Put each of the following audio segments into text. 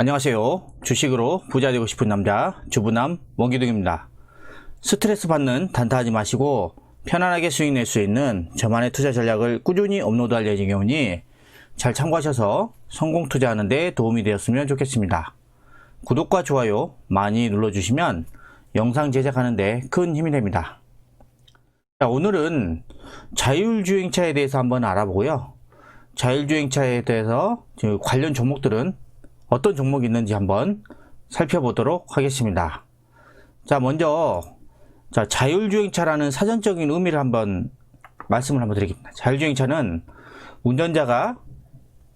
안녕하세요. 주식으로 부자 되고 싶은 남자 주부남 원기둥입니다. 스트레스 받는 단타하지 마시고 편안하게 수익 낼 수 있는 저만의 투자 전략을 꾸준히 업로드할 예정이오니 잘 참고하셔서 성공 투자하는 데 도움이 되었으면 좋겠습니다. 구독과 좋아요 많이 눌러주시면 영상 제작하는 데 큰 힘이 됩니다. 자, 오늘은 자율주행차에 대해서 한번 알아보고요. 자율주행차에 대해서 그 관련 종목들은 어떤 종목이 있는지 한번 살펴보도록 하겠습니다. 자, 먼저 자, 자율주행차라는 사전적인 의미를 한번 말씀을 한번 드리겠습니다. 자율주행차는 운전자가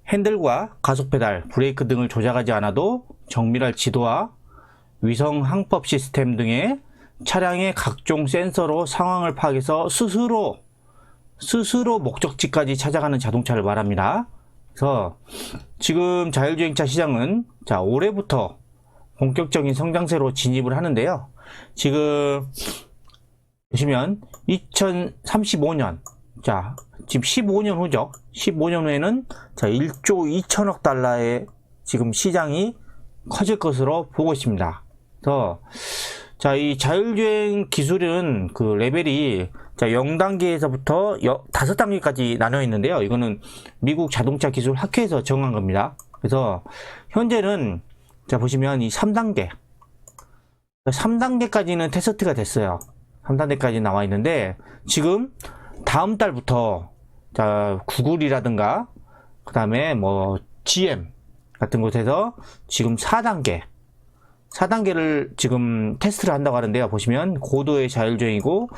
핸들과 가속 페달, 브레이크 등을 조작하지 않아도 정밀할 지도와 위성 항법 시스템 등의 차량의 각종 센서로 상황을 파악해서 스스로 스스로 목적지까지 찾아가는 자동차를 말합니다. 그래서 지금 자율주행차 시장은 자 올해부터 본격적인 성장세로 진입을 하는데요. 지금 보시면 2035년 자 지금 15년 후죠. 15년 후에는 자 1조 2천억 달러의 지금 시장이 커질 것으로 보고 있습니다. 그래서 자, 이 자율주행 기술은 그 레벨이 자, 0단계에서부터 5단계까지 나눠 있는데요. 이거는 미국 자동차 기술 학회에서 정한 겁니다. 그래서 현재는 자, 보시면 이 3단계. 3단계까지는 테스트가 됐어요. 3단계까지 나와 있는데 지금 다음 달부터 자, 구글이라든가 그다음에 뭐 GM 같은 곳에서 지금 4단계 4단계를 지금 테스트를 한다고 하는데요. 보시면 고도의 자율주행이고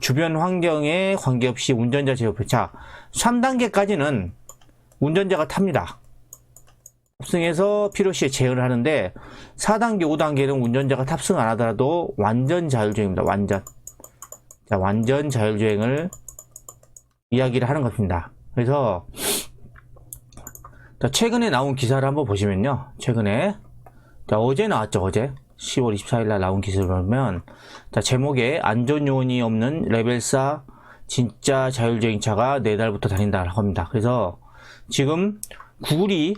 주변 환경에 관계없이 운전자 제어 자 3단계까지는 운전자가 탑니다. 탑승해서 필요시에 제어를 하는데 4단계, 5단계는 운전자가 탑승 안 하더라도 완전 자율주행입니다. 완전 자 완전 자율주행을 이야기를 하는 것입니다. 그래서 자, 최근에 나온 기사를 한번 보시면요. 최근에 자, 어제 나왔죠, 어제. 10월 24일 날 나온 기사를 보면, 자, 제목에 안전 요원이 없는 레벨 4 진짜 자율주행차가 내달부터 다닌다 합니다. 그래서 지금 구글이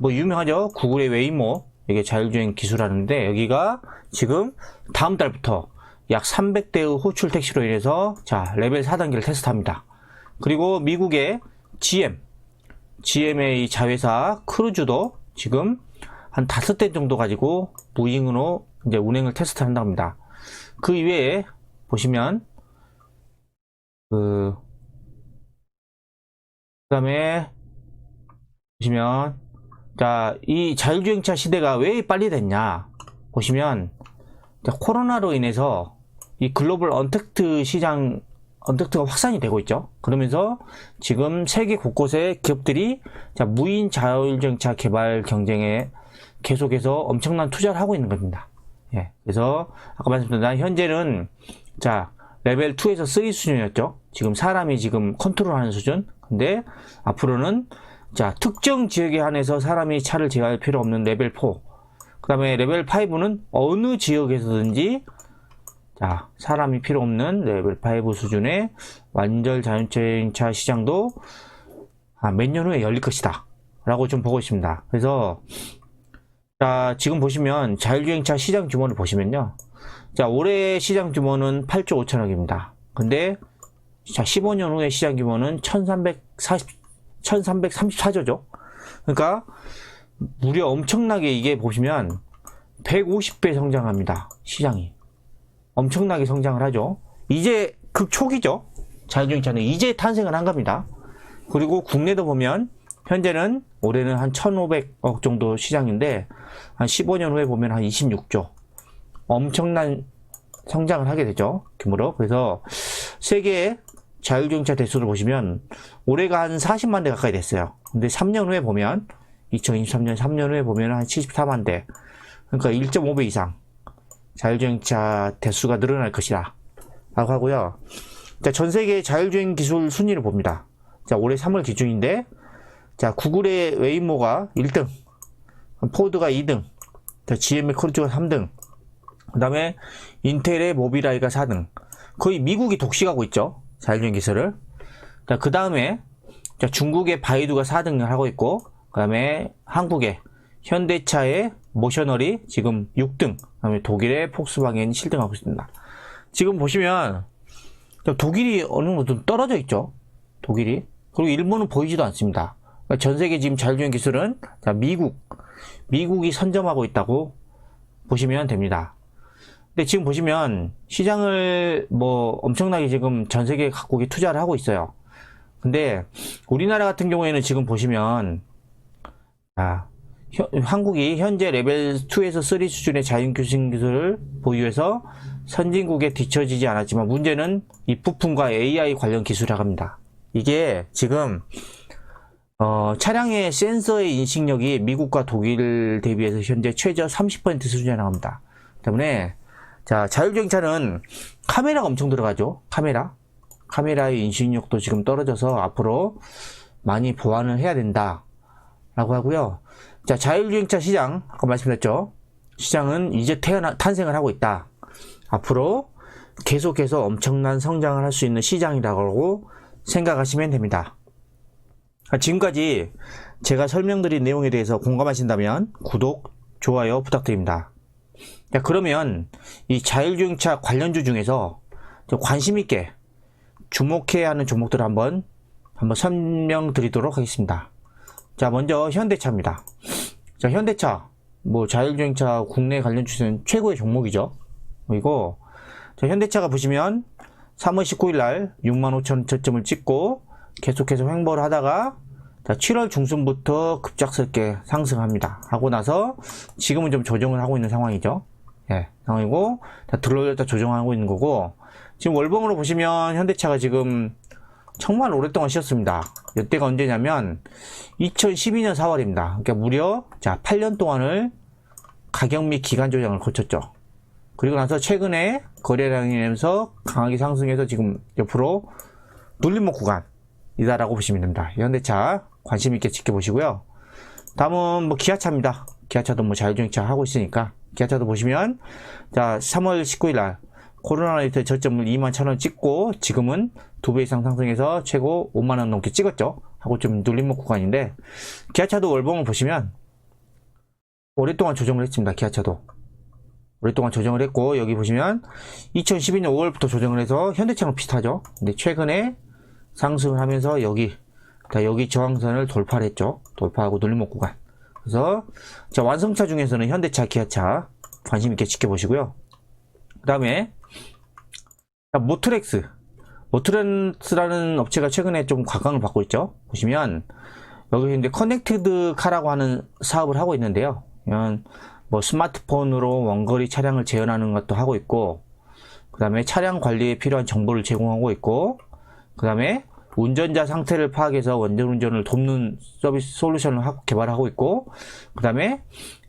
뭐 유명하죠? 구글의 웨이모 이게 자율주행 기술하는데 여기가 지금 다음 달부터 약 300대의 호출 택시로 인해서 자 레벨 4단계를 테스트합니다. 그리고 미국의 GM GM의 이 자회사 크루즈도 지금 한 다섯 대 정도 가지고 무인으로 이제 운행을 테스트 한다 합니다. 그 이외에 보시면 그 그다음에 보시면 자 이 자율주행차 시대가 왜 빨리 됐냐 보시면 자, 코로나로 인해서 이 글로벌 언택트 시장 언택트가 확산이 되고 있죠. 그러면서 지금 세계 곳곳에 기업들이 자, 무인 자율주행차 개발 경쟁에 계속해서 엄청난 투자를 하고 있는 겁니다. 예. 그래서 아까 말씀드린 현재는 자 레벨 2에서 3 수준이었죠. 지금 사람이 지금 컨트롤하는 수준. 근데 앞으로는 자 특정 지역에 한해서 사람이 차를 제어할 필요 없는 레벨 4. 그다음에 레벨 5는 어느 지역에서든지 자 사람이 필요 없는 레벨 5 수준의 완전 자율주행차 시장도 아, 몇 년 후에 열릴 것이다. 라고 좀 보고 있습니다. 그래서 자, 지금 보시면 자율주행차 시장 규모를 보시면요. 자, 올해 시장 규모는 8조 5천억입니다. 근데 자, 15년 후에 시장 규모는 1340, 1334조죠. 그러니까 무려 엄청나게 이게 보시면 150배 성장합니다. 시장이. 엄청나게 성장을 하죠. 이제 극초기죠. 자율주행차는 이제 탄생을 한 겁니다. 그리고 국내도 보면 현재는 올해는 한 1,500억 정도 시장인데 한 15년 후에 보면 한 26조. 엄청난 성장을 하게 되죠. 규모로. 그래서 세계 자율주행차 대수를 보시면 올해가 한 40만 대 가까이 됐어요. 근데 3년 후에 보면 2023년 3년 후에 보면 한 74만 대. 그러니까 1.5배 이상 자율주행차 대수가 늘어날 것이다. 라고 하고요. 자, 전 세계 자율주행 기술 순위를 봅니다. 자, 올해 3월 기준인데 자, 구글의 웨이모가 1등, 포드가 2등, GM의 크루즈가 3등, 그 다음에 인텔의 모비라이가 4등. 거의 미국이 독식하고 있죠. 자율주행 기술을. 자, 그 다음에 중국의 바이두가 4등을 하고 있고, 그 다음에 한국의 현대차의 모셔널이 지금 6등, 그 다음에 독일의 폭스바겐이 7등하고 있습니다. 지금 보시면 독일이 어느 정도 좀 떨어져 있죠. 독일이. 그리고 일본은 보이지도 않습니다. 그러니까 전 세계 지금 자율주행 기술은 자, 미국, 미국이 선점하고 있다고 보시면 됩니다. 근데 지금 보시면 시장을 뭐 엄청나게 지금 전 세계 각국이 투자를 하고 있어요. 근데 우리나라 같은 경우에는 지금 보시면 아, 현- 한국이 현재 레벨 2에서 3 수준의 자율주행 기술을 보유해서 선진국에 뒤처지지 않았지만 문제는 이 부품과 AI 관련 기술이라고 합니다. 이게 지금 어, 차량의 센서의 인식력이 미국과 독일 대비해서 현재 최저 30% 수준에 나갑니다. 때문에 자 자율주행 차는 카메라가 엄청 들어가죠. 카메라 카메라의 인식력도 지금 떨어져서 앞으로 많이 보완을 해야 된다라고 하고요. 자 자율주행차 시장 아까 말씀드렸죠. 시장은 이제 태어나 탄생을 하고 있다. 앞으로 계속해서 엄청난 성장을 할 수 있는 시장이라고 생각하시면 됩니다. 아, 지금까지 제가 설명드린 내용에 대해서 공감하신다면 구독, 좋아요 부탁드립니다. 자, 그러면 이 자율주행차 관련주 중에서 좀 관심 있게 주목해야 하는 종목들을 한번 한번 설명드리도록 하겠습니다. 자, 먼저 현대차입니다. 자, 현대차 뭐 자율주행차 국내 관련 주는 최고의 종목이죠. 그리고 자, 현대차가 보시면 3월 19일 날 6만 5천 저점을 찍고 계속해서 횡보를 하다가 자, 7월 중순부터 급작스럽게 상승합니다. 하고 나서 지금은 좀 조정을 하고 있는 상황이죠. 예, 상황이고 자, 들어올렸다 조정하고 있는 거고 지금 월봉으로 보시면 현대차가 지금 정말 오랫동안 쉬었습니다. 이때가 언제냐면 2012년 4월입니다. 그러니까 무려 자 8년 동안을 가격 및 기간 조정을 거쳤죠. 그리고 나서 최근에 거래량이 내면서 강하게 상승해서 지금 옆으로 눌림목 구간 이다라고 보시면 됩니다. 현대차 관심 있게 지켜보시고요. 다음은 뭐 기아차입니다. 기아차도 뭐 자율주행차 하고 있으니까 기아차도 보시면 자 3월 19일 날 코로나 라이트 저점을 2만 1,000원 찍고 지금은 두 배 이상 상승해서 최고 5만 원 넘게 찍었죠. 하고 좀 눌림목 구간인데 기아차도 월봉을 보시면 오랫동안 조정을 했습니다. 기아차도 오랫동안 조정을 했고 여기 보시면 2012년 5월부터 조정을 해서 현대차랑 비슷하죠. 근데 최근에 상승을 하면서 여기 자, 여기 저항선을 돌파를 했죠. 돌파하고 눌림목 구간. 그래서 자, 완성차 중에서는 현대차, 기아차 관심 있게 지켜보시고요. 그 다음에 모트렉스 모트렉스라는 업체가 최근에 좀 각광을 받고 있죠. 보시면 여기 이제 커넥티드 카라고 하는 사업을 하고 있는데요. 뭐 스마트폰으로 원거리 차량을 재현하는 것도 하고 있고 그 다음에 차량 관리에 필요한 정보를 제공하고 있고 그 다음에 운전자 상태를 파악해서 원전 운전을 돕는 서비스 솔루션을 하고 개발하고 있고 그 다음에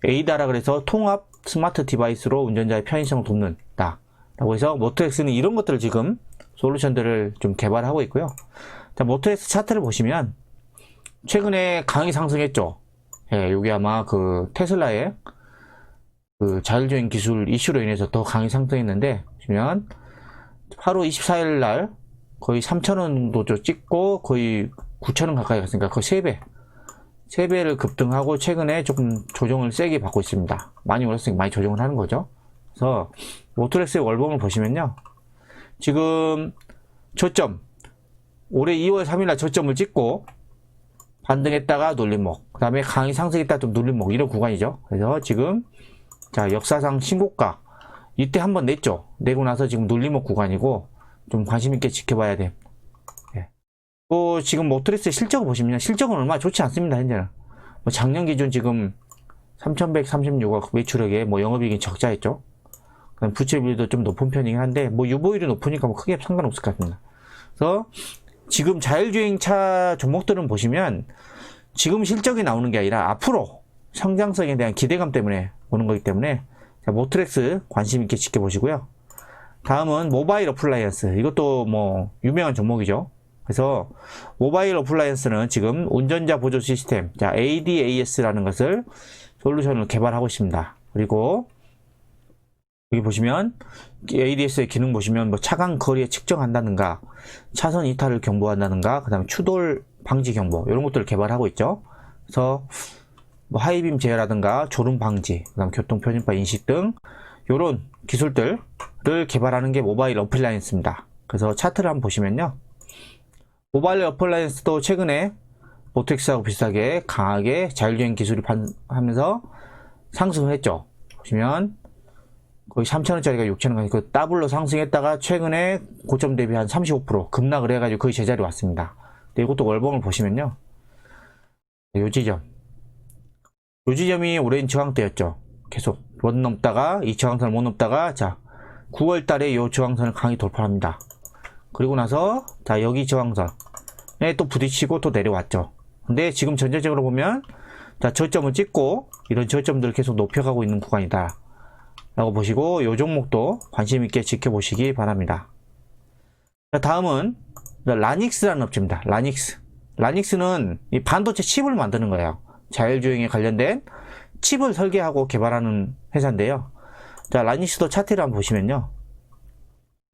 에이다라 그래서 통합 스마트 디바이스로 운전자의 편의성을 돕는다 라고 해서 모터엑스는 이런 것들을 지금 솔루션들을 좀 개발하고 있고요. 자 모터엑스 차트를 보시면 최근에 강하게 상승했죠. 예, 여기 아마 그 테슬라의 그 자율주행 기술 이슈로 인해서 더 강하게 상승했는데 보시면 8월 24일 날 거의 3,000원 정도 찍고 거의 9,000원 가까이 갔으니까 거의 3배. 3배를 급등하고 최근에 조금 조정을 세게 받고 있습니다. 많이 올랐으니까 많이 조정을 하는 거죠. 그래서 모토렉스의 월봉을 보시면요. 지금 저점 올해 2월 3일 날 저점을 찍고 반등했다가 눌림목 그 다음에 강의 상승했다가 좀 눌림목 이런 구간이죠. 그래서 지금 자 역사상 신고가 이때 한번 냈죠. 내고 나서 지금 눌림목 구간이고 좀 관심 있게 지켜봐야 돼. 예. 또 지금 모트레스의 실적을 보시면 실적은 얼마 좋지 않습니다. 현재는 뭐 작년 기준 지금 3,136억 매출액에 뭐 영업이익이 적자였죠. 그다음 부채 비율도 좀 높은 편이긴 한데 뭐 유보율이 높으니까 뭐 크게 상관없을 것 같습니다. 그래서 지금 자율주행 차 종목들은 보시면 지금 실적이 나오는 게 아니라 앞으로 성장성에 대한 기대감 때문에 오는 거기 때문에 자, 모트렉스 관심 있게 지켜보시고요. 다음은 모바일 어플라이언스. 이것도 뭐 유명한 종목이죠. 그래서 모바일 어플라이언스는 지금 운전자 보조 시스템, 자 ADAS라는 것을 솔루션을 개발하고 있습니다. 그리고 여기 보시면 ADS의 기능 보시면 뭐 차간 거리에 측정한다든가 차선 이탈을 경보한다든가 그다음에 추돌 방지 경보 이런 것들을 개발하고 있죠. 그래서 뭐 하이빔 제어라든가 졸음 방지, 그다음 교통 편집과 인식 등 요런 기술들을 개발하는 게 모바일 어플라이언스입니다. 그래서 차트를 한번 보시면요. 모바일 어플라이언스도 최근에 보텍스하고 비슷하게 강하게 자율주행 기술을 판- 하면서 상승을 했죠. 보시면 거의 3,000원짜리가 6,000원, 그 더블로 상승했다가 최근에 고점 대비 한 35% 급락을 해가지고 거의 제자리 왔습니다. 근데 이것도 월봉을 보시면요. 요 지점. 요 지점이 오랜 저항대였죠. 계속 못 넘다가 이 저항선을 못 넘다가 자 9월 달에 요 저항선을 강히 돌파합니다. 그리고 나서 자 여기 저항선에 또 부딪히고 또 내려왔죠. 근데 지금 전체적으로 보면 자 저점을 찍고 이런 저점들을 계속 높여가고 있는 구간이다. 라고 보시고 요 종목도 관심 있게 지켜보시기 바랍니다. 자, 다음은 라닉스라는 업체입니다. 라닉스. 라닉스는 이 반도체 칩을 만드는 거예요. 자율주행에 관련된 칩을 설계하고 개발하는 회사인데요. 자, 라닉스도 차트를 한번 보시면요.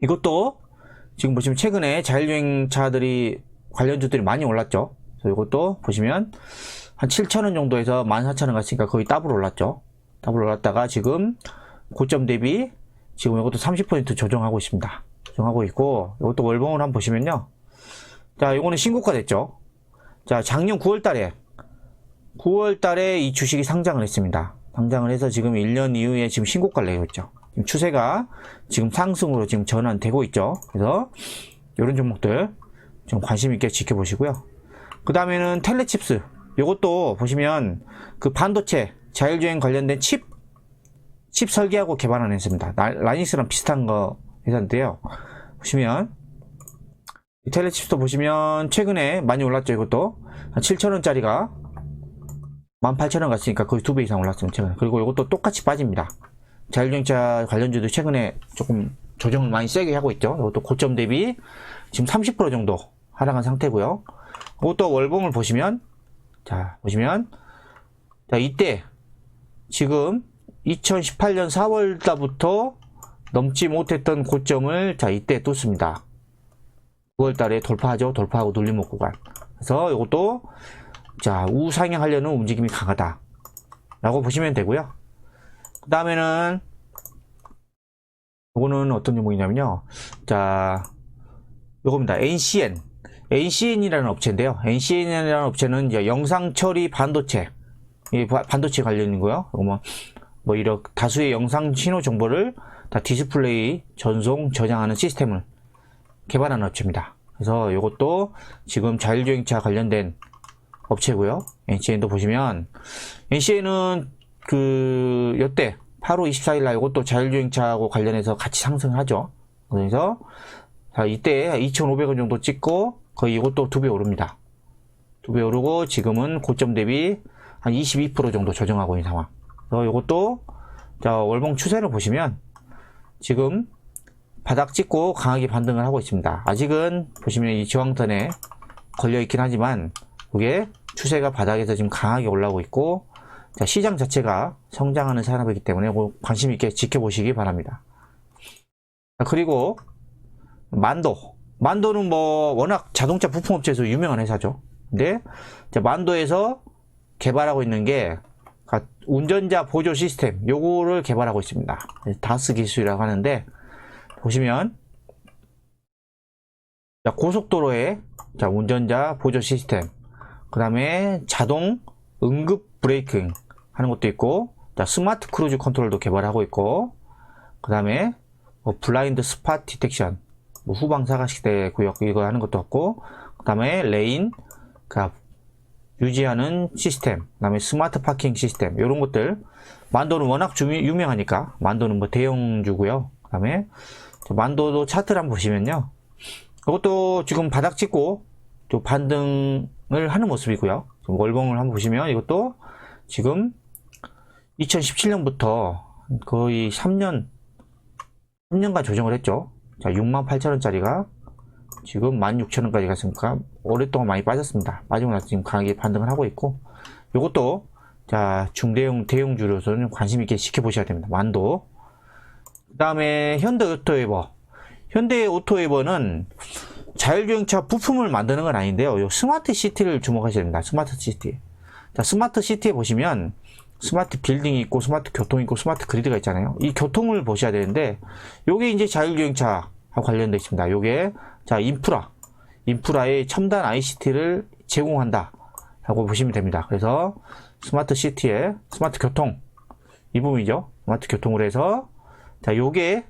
이것도 지금 보시면 최근에 자율주행 차들이 관련주들이 많이 올랐죠. 그래서 이것도 보시면 한 7,000원 정도에서 14,000원 갔으니까 거의 더블 올랐죠. 더블 올랐다가 지금 고점 대비 지금 이것도 30% 조정하고 있습니다. 조정하고 있고 이것도 월봉을 한번 보시면요. 자, 이거는 신고가 됐죠. 자, 작년 9월 달에 9월 달에 이 주식이 상장을 했습니다. 상장을 해서 지금 1년 이후에 지금 신고가를 내고 있죠. 지금 추세가 지금 상승으로 지금 전환되고 있죠. 그래서 이런 종목들 좀 관심 있게 지켜보시고요. 그 다음에는 텔레칩스. 이것도 보시면 그 반도체 자율주행 관련된 칩, 칩 설계하고 개발하는 회사입니다. 라- 라니스랑 비슷한 거 회사인데요. 보시면 이 텔레칩스도 보시면 최근에 많이 올랐죠. 이것도 한 7,000원짜리가 18,000원 갔으니까 거의 두 배 이상 올랐습니다. 최근에. 그리고 이것도 똑같이 빠집니다. 자율주행차 관련주도 최근에 조금 조정을 많이 세게 하고 있죠. 이것도 고점 대비 지금 30% 정도 하락한 상태고요. 이것도 월봉을 보시면 자 보시면 자 이때 지금 2018년 4월 달부터 넘지 못했던 고점을 자 이때 뚫습니다. 9월 달에 돌파하죠. 돌파하고 눌림목 구간. 그래서 이것도 자 우상향 하려는 움직임이 강하다. 라고 보시면 되고요. 그 다음에는 요거는 어떤 종목이냐면요. 자 요겁니다. NCN. NCN이라는 업체인데요. NCN이라는 업체는 이제 영상 처리 반도체, 반도체 관련이고요. 뭐, 뭐 이런 다수의 영상 신호 정보를 다 디스플레이 전송 저장하는 시스템을 개발하는 업체입니다. 그래서 이것도 지금 자율주행차 관련된 업체고요. NCN도 보시면 NCN은 그 여태 8월 24일 날 이것도 자율주행차하고 관련해서 같이 상승하죠. 그래서 자, 이때 2,500원 정도 찍고 거의 이것도 두 배 오릅니다. 두 배 오르고 지금은 고점 대비 한 22% 정도 조정하고 있는 상황. 그래서 이것도 자, 월봉 추세를 보시면 지금 바닥 찍고 강하게 반등을 하고 있습니다. 아직은 보시면 이 저항선에 걸려 있긴 하지만 이게 추세가 바닥에서 지금 강하게 올라오고 있고 자, 시장 자체가 성장하는 산업이기 때문에 관심 있게 지켜보시기 바랍니다. 자, 그리고 만도. 만도는 뭐 워낙 자동차 부품업체에서 유명한 회사죠. 근데 만도에서 개발하고 있는 게 가- 운전자 보조 시스템 요거를 개발하고 있습니다. 다스 기술이라고 하는데 보시면 자, 고속도로에 자, 운전자 보조 시스템 그 다음에 자동 응급 브레이킹 하는 것도 있고 자, 스마트 크루즈 컨트롤도 개발하고 있고 그 다음에 뭐 블라인드 스팟 디텍션 뭐 후방 사각지대 구역 이거 하는 것도 없고 그 다음에 레인 그 유지하는 시스템 그 다음에 스마트 파킹 시스템 이런 것들. 만도는 워낙 주, 유명하니까. 만도는 뭐 대형주고요. 그 다음에 만도도 차트를 한번 보시면요. 이것도 지금 바닥 찍고 또 반등 을 하는 모습이고요 월봉을 한번 보시면 이것도 지금 2017년부터 거의 3년 3년간 조정을 했죠 자, 68,000원짜리가 지금 16,000원까지 갔으니까 오랫동안 많이 빠졌습니다. 빠지고 나서 지금 강하게 반등을 하고 있고 이것도 자 중대형 대형 주로서는 관심 있게 지켜보셔야 됩니다. 만도 그 다음에 현대 오토웨버 현대 오토웨버는 자율주행차 부품을 만드는 건 아닌데요. 요 스마트 시티를 주목하셔야 됩니다. 스마트 시티 자, 스마트 시티에 보시면 스마트 빌딩이 있고 스마트 교통이 있고 스마트 그리드가 있잖아요. 이 교통을 보셔야 되는데 요게 이제 자율주행차하고 관련되어 있습니다. 요게 자 인프라 인프라의 첨단 ICT를 제공한다 라고 보시면 됩니다. 그래서 스마트 시티에 스마트 교통 이 부분이죠. 스마트 교통으로 해서 자 요게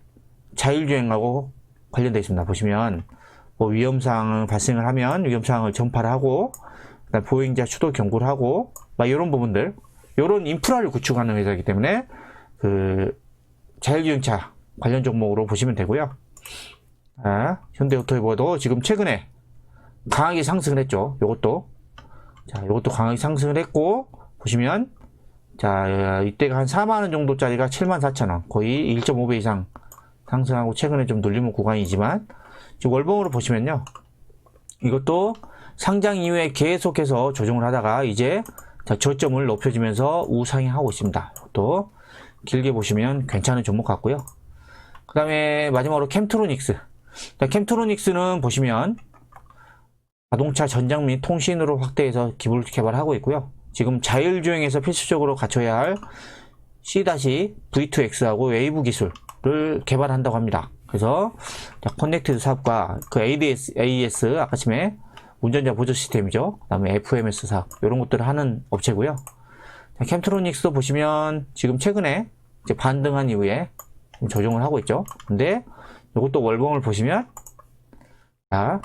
자율주행하고 관련되어 있습니다. 보시면 뭐 위험사항 발생을 하면 위험사항을 전파를 하고 보행자 추돌 경고를 하고 막 이런 부분들 이런 인프라를 구축하는 회사이기 때문에 그 자율주행차 관련 종목으로 보시면 되고요. 아, 현대오토이버도 지금 최근에 강하게 상승을 했죠. 요것도 자, 요것도 강하게 상승을 했고 보시면 자, 이때가 한 4만 원 정도짜리가 7만 4천 원, 거의 1.5배 이상 상승하고 최근에 좀 눌리는 구간이지만 월봉으로 보시면요. 이것도 상장 이후에 계속해서 조정을 하다가 이제 자, 저점을 높여주면서 우상향하고 있습니다. 또 길게 보시면 괜찮은 종목 같고요. 그 다음에 마지막으로 캠트로닉스. 자, 캠트로닉스는 보시면 자동차 전장 및 통신으로 확대해서 기술 개발하고 있고요. 지금 자율주행에서 필수적으로 갖춰야 할 C-V2X하고 웨이브 기술을 개발한다고 합니다. 그래서 자, 커넥티드 사업과 그 ADS, AES 아까 전에 운전자 보조 시스템이죠. 그다음에 FMS 사업 이런 것들을 하는 업체고요. 자, 캠트로닉스도 보시면 지금 최근에 반등한 이후에 좀 조정을 하고 있죠. 근데 이것도 월봉을 보시면 자,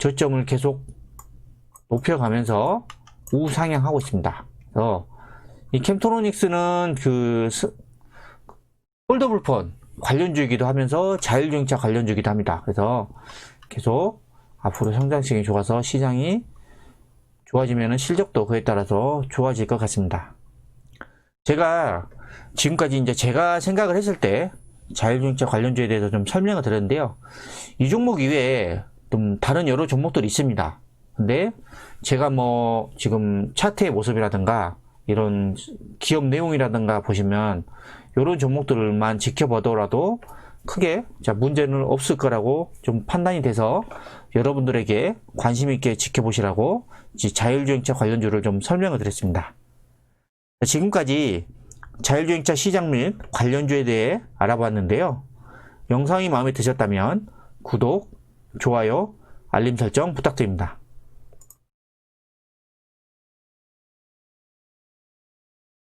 저점을 계속 높여가면서 우상향하고 있습니다. 그래서 이 캠트로닉스는 그 스- 폴더블폰 관련주이기도 하면서 자율주행차 관련주이기도 합니다. 그래서 계속 앞으로 성장성이 좋아서 시장이 좋아지면 실적도 그에 따라서 좋아질 것 같습니다. 제가 지금까지 이제 제가 생각을 했을 때 자율주행차 관련주에 대해서 좀 설명을 드렸는데요. 이 종목 이외에 좀 다른 여러 종목들이 있습니다. 근데 제가 뭐 지금 차트의 모습이라든가 이런 기업 내용이라든가 보시면 이런 종목들만 지켜보더라도 크게 자 문제는 없을 거라고 좀 판단이 돼서 여러분들에게 관심 있게 지켜보시라고 이 자율주행차 관련주를 좀 설명을 드렸습니다. 자, 지금까지 자율주행차 시장 및 관련주에 대해 알아봤는데요. 영상이 마음에 드셨다면 구독, 좋아요, 알림 설정 부탁드립니다.